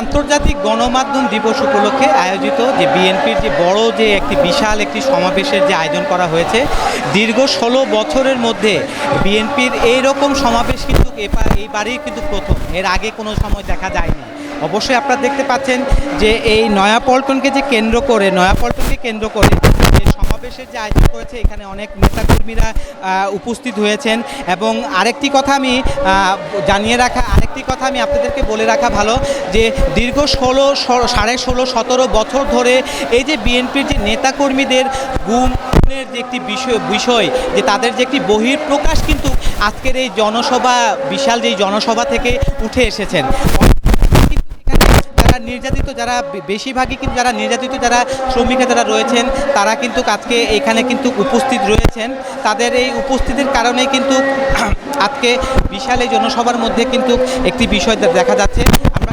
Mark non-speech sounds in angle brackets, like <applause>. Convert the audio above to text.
আন্তর্জাতিক গণমাধ্যম দিবস উপলক্ষে আয়োজিত যে বিএনপির যে বড় যে একটি বিশাল একটি সমাবেশের যে আয়োজন করা হয়েছে, দীর্ঘ ষোলো বছরের মধ্যে বিএনপির এইরকম সমাবেশ কিন্তু এবার এইবারই কিন্তু প্রথম। এর আগে কোনো সময় দেখা যায়নি। অবশ্যই আপনারা দেখতে পাচ্ছেন যে এই নয়াপল্টনকে যে কেন্দ্র করে, নয়াপল্টনকে কেন্দ্র করে সমাবেশের যে আয়োজন করেছে, এখানে অনেক নেতাকর্মীরা উপস্থিত হয়েছেন। এবং আরেকটি কথা আমি জানিয়ে রাখা, আরেকটি কথা আমি আপনাদেরকে বলে রাখা ভালো যে দীর্ঘ ষোলো, সাড়ে ষোলো, সতেরো বছর ধরে এই যে বিএনপির যে নেতাকর্মীদের গুম, খুনের যে একটি বিষয় বিষয়, যে তাদের যে একটি বহিঃপ্রকাশ কিন্তু আজকের এই জনসভা, বিশাল যে জনসভা থেকে উঠে এসেছেন। যারা নির্যাতিত, যারা বেশিরভাগই কিন্তু যারা নির্যাতিত, যারা শ্রমিকরা যারা রয়েছেন, তারা কিন্তু আজকে এখানে কিন্তু উপস্থিত রয়েছেন। তাদের এই উপস্থিতির কারণে কিন্তু <clears throat> আজকে বিশাল এই জনসভার মধ্যে কিন্তু একটি বিষয় দেখা যাচ্ছে। আমরা